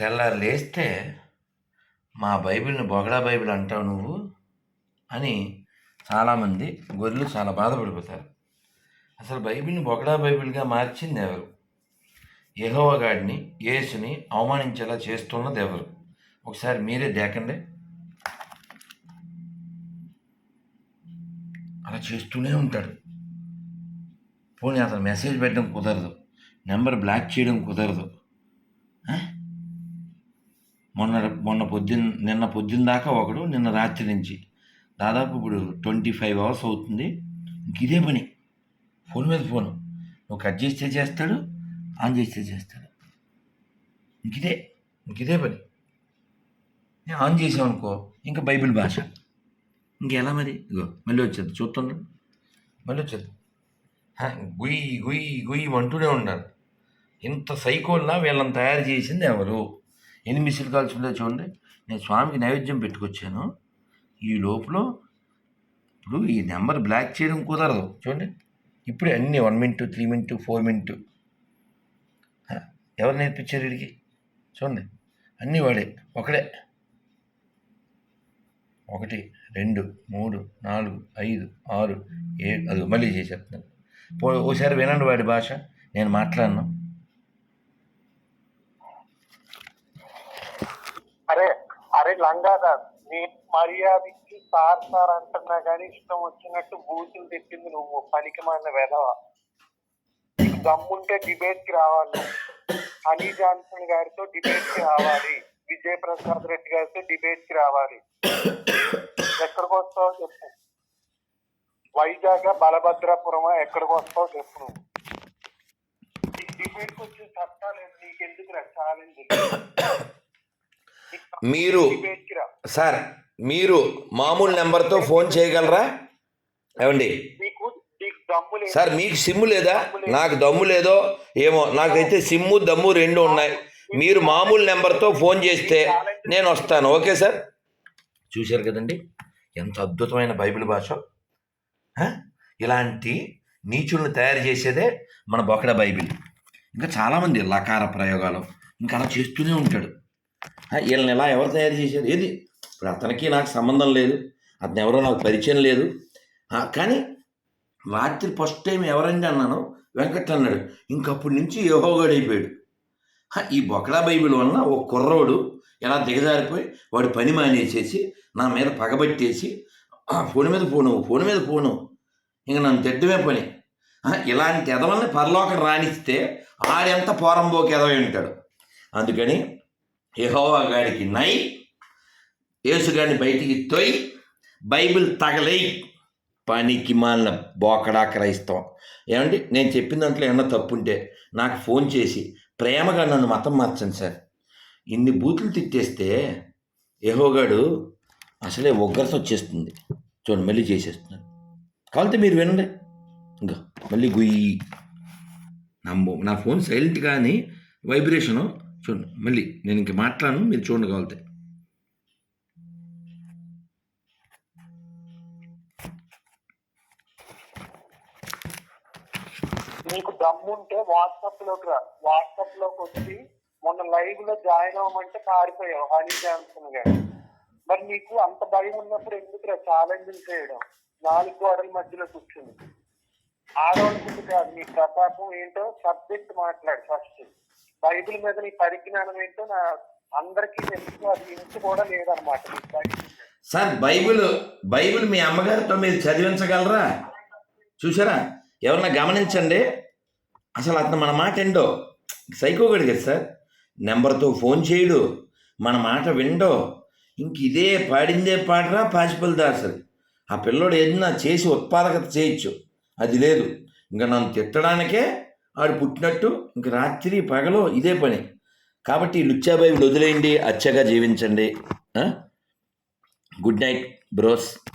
తెల్లారి లేస్తే మా బైబిల్ని బొగడా బైబిల్ అంటావు నువ్వు అని చాలామంది గొర్రెలు చాలా బాధపడిపోతారు. అసలు బైబిల్ని బొగడా బైబిల్గా మార్చింది ఎవరు? యహోవగాడిని యేసుని అవమానించేలా చేస్తున్నది ఎవరు? ఒకసారి మీరే దేకండి. అలా చేస్తూనే ఉంటాడు. పోనీ అతను మెసేజ్ పెట్టడం కుదరదు. నెంబర్ బ్లాక్ చేయడం కుదరదు. మొన్న మొన్న పొద్దున్న నిన్న పొద్దున్న దాకా ఒకడు నిన్న రాత్రి నుంచి. దాదాపు ఇప్పుడు ట్వంటీ ఫైవ్ అవర్స్ అవుతుంది. ఇంక ఇదే పని. ఫోన్ మీద ఫోను. నువ్వు కట్ చేస్తే చేస్తాడు ఆన్ చేస్తే చేస్తాడు. ఇంక ఇదే ఇంక ఇదే పని. నేను ఆన్ చేసామనుకో ఇంకా బైబిల్ భాష. ఇంకెలా మరి? ఇగో మళ్ళీ వచ్చేది చూస్తున్నాడు మళ్ళీ వచ్చేది గుయ్యి గుయ్యి గుయ్యి అంటూనే ఉన్నారు ఇంత సైకోల్లా వీళ్ళని తయారు చేసింది ఎవరు? ఎన్ని మిస్డ్ కాల్స్ ఉందో చూడండి. నేను స్వామికి నైవేద్యం పెట్టుకొచ్చాను. ఈ లోపల ఇప్పుడు ఈ నెంబర్ బ్లాక్ చేయడం కుదరదు. చూడండి. ఇప్పుడే అన్ని one minute three minute four minute. ఎవరు నేర్పించారు వీడికి? చూడండి. అన్నీ వాడే. ఒకడే. ఒకటి రెండు మూడు నాలుగు ఐదు ఆరు ఏడు అది మళ్ళీ చేసేస్తున్నాను. పో ఓసారి వినండి వాడి భాష. నేను మాట్లాడను అరే అరే లంగాదాస్ నీ మర్యాద ఇచ్చి సార్ సార్ అంటున్నా గానీ ఇష్టం వచ్చినట్టు బూతులు తెచ్చింది నువ్వు. పనికి మాలిన వెధవ. దమ్ముంటే డిబేట్కి రావాలి. హనీ జాన్సన్ గారితో డిబేట్కి రావాలి. విజయ్ ప్రసాద్ రెడ్డి గారితో డిబేట్కి రావాలి. ఎక్కడికి వస్తావో చెప్పు. వైజాగ్ బలభద్రాపురం ఎక్కడికి వస్తావో చెప్పు నువ్వు. డిబేట్ కొంచెం వచ్చే చట్టాలేదు నీకెందుకు ఛాలెంజ్ మీరు సార్ మీరు మామూలు నెంబర్తో ఫోన్ చేయగలరా? ఏమండి? సార్ మీకు సిమ్ము లేదా? నాకు దమ్ము లేదో ఏమో నాకైతే సిమ్ము దమ్ము రెండు ఉన్నాయి. మీరు మామూలు నెంబర్తో ఫోన్ చేస్తే నేను వస్తాను. Okay sir? చూశారు కదండి? ఎంత అద్భుతమైన బైబిల్ భాష. ఇలాంటి నీచులను తయారు చేసేదే మన బొకడ బైబిల్. ఇంకా చాలామంది లకార ప్రయోగాలు. ఇంకా అలా చేస్తూనే ఉంటాడు. వీళ్ళని ఎలా ఎవరు తయారు చేశారు? ఏది? ఇప్పుడు అతనికి నాకు సంబంధం లేదు. అతను ఎవరో నాకు పరిచయం లేదు. కానీ రాత్రి ఫస్ట్ టైం ఎవరండి అన్నాను వెంకట్ అన్నాడు. ఇంకప్పటి నుంచి ఏహోగాడైపోయాడు అయిపోయాడు. ఈ బొకడా బైబిల్ వలన ఓ కుర్రోడు ఎలా దిగజారిపోయి వాడి పని మానేసేసి నా మీద పగబట్టేసి "ఆ, ఫోన్ మీద ఫోను ఫోన్ మీద ఫోను ఇంక నన్ను తిట్టమే పని. ఇలాంటి ఎదవల్ని పరలోకం రాణిస్తే ఆడెంత పోరంబోకి ఎదవై ఉంటాడు. అందుకని యహోవా గారికి నై యేసుగాడిని బయటికి తొయ్ బైబిల్ తగలై పనికి మాలిన బోకడా క్రైస్తవం. ఏమండి? నేను చెప్పిన దాంట్లో ఏమన్నా తప్పు ఉంటే నాకు ఫోన్ చేసి ప్రేమగా నన్ను మతం మార్చండి సార్. ఇన్ని బూతులు తిట్టేస్తే యహోగాడు అసలే ఒగ్గరత వచ్చేస్తుంది. చూడండి మళ్ళీ చేసేస్తున్నాను కావాలంటే మీరు వినండి. ఇంకా మళ్ళీ గుయ్యి. నా నా ఫోన్ సైలెంట్ కానీ వైబ్రేషను చూడండి మళ్ళీ నేను ఇంక మాట్లాడను మీరు చూడండి కావాలంటే నీకు దమ్ముంటే వాట్సాప్లోకి రా. వాట్సాప్లోకి వచ్చి మొన్న లైవ్లో జాయిన్ అవ్వమంటే పారిపోయావు హనీ జాన్సన్ గారు మరి నీకు అంత భయం ఉన్నప్పుడు ఎందుకు ఛాలెంజ్ చేయడం? నాలుగు గోడల మధ్యలో కూర్చుని. ఆడవాళ్ళకి కాదు నీ ప్రతాపం ఏంటో సబ్జెక్ట్ మాట్లాడు ఫస్ట్ బైబిల్ మీద నీ పరిజ్ఞానం ఏంటో నా అందరికీ తెలుసు అది ఇంటి కూడా లేదనమాట సార్ బైబిల్ బైబిల్ మీ అమ్మగారితో మీరు చదివించగలరా? చూసారా ఎవరన్నా గమనించండి. అసలు అతను మన మాట ఏంటో? సైకోగడు కదా సార్ నెంబర్తో ఫోన్ చేయడు మన మాట విండో. ఇంక ఇదే పాడిందే పాడరా పాసిపల్ దాసరి ఆ పిల్లోడు ఏదైనా చేసి ఉత్పాదకత చేయొచ్చు. అది లేదు. ఇంకా నన్ను తిట్టడానికే ఆడు పుట్టినట్టు ఇంక రాత్రి పగలు ఇదే పని. కాబట్టి లుచ్చాబాయిని వదిలేయండి అచ్చగా జీవించండి. Good night bros